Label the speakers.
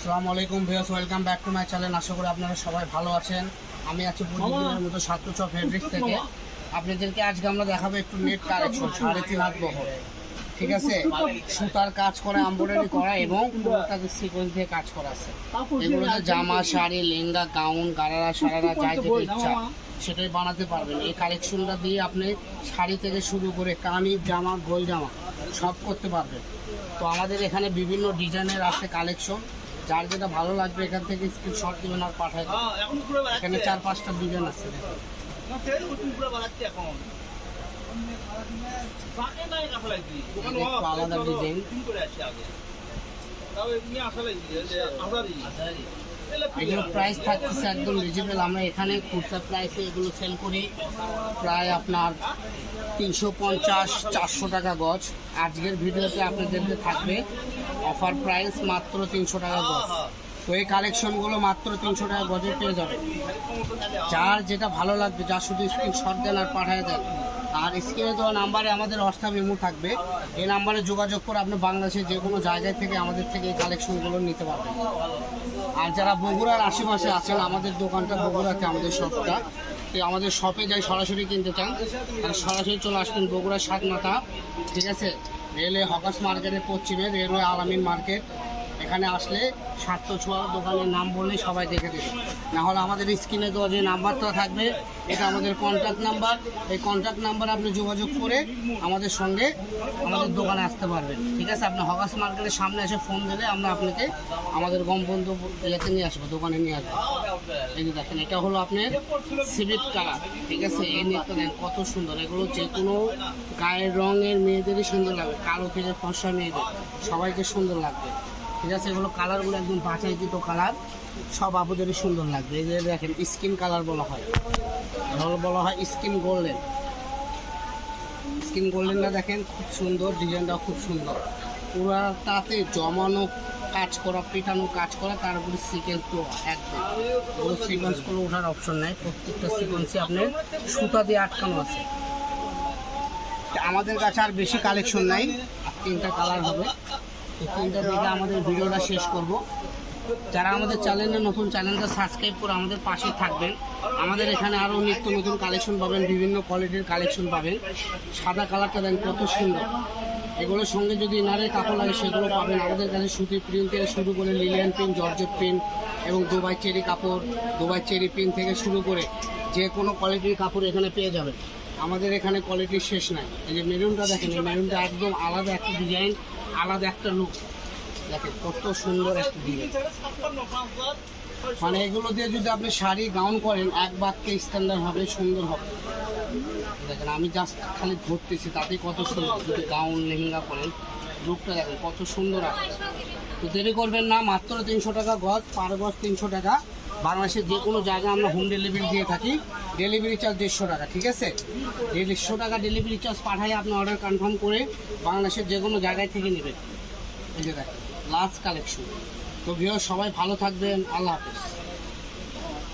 Speaker 1: আসসালামু আলাইকুম viewers welcome back to my channel. আশা করি আপনারা সবাই ভালো আছেন। আমি আছি প্রতিদিনের মতো সাতচা ফেব্রিক্স থেকে। আপনাদেরকে আজকে আমরা দেখাবো একটু নেট কালেকশন সাড়ে তিন হাত বহর ঠিক আছে? সুতার কাজ করা এমব্রয়ডারি করা এবং পুরোটাকে সিকোয়েন্স দিয়ে কাজ করা আছে। এগুলোতে জামা শাড়ি লেহেঙ্গা গাউন গারারা সারারা যাই যেতে ইচ্ছা সেটাই বানাতে পারবেন। এই কালেকশনটা দিয়ে আপনি শাড়ি থেকে শুরু করে কামিজ জামা গোল জামা সব করতে পারবেন। তো আমাদের এখানে বিভিন্ন ডিজাইনের আছে কালেকশন। যার যেটা ভালো লাগবে এখান থেকে স্ক্রিনশট দিবেন আর পাঠায়
Speaker 2: হ্যাঁ, এখন
Speaker 1: চার পাঁচটা ডিজাইন আছে। আলাদা ডিজাইন। এগুলো প্রাইস থাকতেছে একদম রিজনেবল আমরা এখানে প্রাইসে এগুলো সেল করি। প্রায় আপনার তিনশো পঞ্চাশ চারশো টাকা গজ। আজকের ভিডিওতে আপনাদেরকে থাকবে অফার প্রাইস মাত্র তিনশো টাকা গজ। তো এই কালেকশনগুলো মাত্র তিনশো টাকা গজে পেয়ে যাবে। যার যেটা ভালো লাগবে যা শুধু স্ক্রিনশট দেন আর পাঠিয়ে দেন। আর স্ক্রিনে দেওয়া নাম্বারে আমাদের হোয়াটসঅ্যাপ ইমো থাকবে। এই নাম্বারে যোগাযোগ করে আপনি বাংলাদেশের যে কোনো জায়গায় থেকে আমাদের থেকে এই কালেকশনগুলো নিতে পারবেন। আর যারা বগুড়ার আশেপাশে আছেন, আমাদের দোকানটা বগুড়াতে আমাদের শপটা। আমাদের শপে যাই সরাসরি কিনতে চান তাহলে সরাসরি চলে আসবেন বগুড়ার সাত মাথা, ঠিক আছে? রেলওয়ে হকাস মার্কেটের পশ্চিমে, রেলওয়ে আলামিন মার্কেট। এখানে আসলে স্বার্থ ছোঁয়া দোকানের নাম বললেই সবাই দেখে দেবে। না হলে আমাদের স্ক্রিনে দেওয়া যে নাম্বারটা থাকবে, এটা আমাদের কন্ট্যাক্ট নাম্বার। এই কন্ট্যাক্ট নাম্বারে আপনি যোগাযোগ করে আমাদের সঙ্গে আমাদের দোকানে আসতে পারবেন। ঠিক আছে? আপনি হকাস মার্কেটের সামনে এসে ফোন দিলে আমরা আপনাকে আমাদের গম বন্ধু ইয়েতে নিয়ে আসব, দোকানে নিয়ে আসব। এই যে দেখেন, এটা হলো আপনার সিভিট কালার ঠিক আছে? এই নেটটা দেখেন কত সুন্দর। এগুলো যে কোনো গায়ের রঙের মেয়েদেরই সুন্দর লাগবে, কালো থেকে ফর্সা মেয়েদের, সবাইকে সুন্দর লাগবে, ঠিক আছে? এগুলো কালারগুলো একদম বাছাইকৃত কালার সব আপুদেরই সুন্দর লাগবে। এই যে দেখেন স্কিন কালার বলা হয়। এগুলো বলা হয় স্কিন গোল্ডেন স্কিন গোল্ডেনটা দেখেন, খুব সুন্দর ডিজাইনটা খুব সুন্দর। পুরাটাতে জমানো কাজ করা, পেটানো কাজ করা, তার উপরে সিকোয়েন্স দেওয়া, একদম। ওগুলো সিকোয়েন্স করে ওঠার অপশন নাই, প্রত্যেকটা সিকোয়েন্সে আপনার সুতা দিয়ে আটকানো আছে। আমাদের কাছে আর বেশি কালেকশন নাই তিনটা কালার হবে। তিনটা দেখে আমাদের ভিডিওটা শেষ করব। যারা আমাদের চ্যানেলে নতুন চ্যানেলটা সাবস্ক্রাইব করে আমাদের পাশে থাকবেন। আমাদের এখানে আরও নিত্য নতুন কালেকশন পাবেন, বিভিন্ন কোয়ালিটির কালেকশন পাবেন। সাদা কালারটা দেন কত সুন্দর। এগুলোর সঙ্গে যদি ইনারের কাপড় লাগে, সেগুলো পাবেন। আমাদের কাছে সুতির প্রিন্ট থেকে শুরু করে লিলিয়ান প্রিন্ট জর্জেট প্রিন্ট এবং দুবাই চেরি কাপড়, দুবাই চেরি প্রিন্ট থেকে শুরু করে যে কোনো কোয়ালিটির কাপড় এখানে পেয়ে যাবেন। আমাদের এখানে কোয়ালিটির শেষ নাই। এই যে মেরুনটা দেখেন, এই মেরুনটা একদম আলাদা একটা ডিজাইন আলাদা একটা লুক দেখেন কত সুন্দর একটা ডিজাইন মানে এগুলো দিয়ে যদি আপনি শাড়ি গাউন করেন, এক বাক্যে স্ট্যান্ডার্ড হবে সুন্দর হবে। দেখেন, আমি জাস্ট খালি ধরতেছি, তাতেই কত সুন্দর। যদি গাউন লেহেঙ্গা করেন লুকটা দেখেন, কত সুন্দর আছে তো দেরি করবেন না, মাত্র তিনশো টাকা গজ, পার গজ তিনশো টাকা। বাংলাদেশের যে কোনো জায়গায় আমরা হোম ডেলিভারি দিয়ে থাকি। ডেলিভারি চার্জ দেড়শো টাকা, ঠিক আছে? দেড়শো টাকা ডেলিভারি চার্জ পাঠাই, আপনি অর্ডার কনফার্ম করে বাংলাদেশের যে কোনো জায়গায় থেকে নেবেন। এই যে দেখেন লাস্ট কালেকশন তো ভিও সবাই ভালো থাকবেন। আল্লাহ হাফেজ।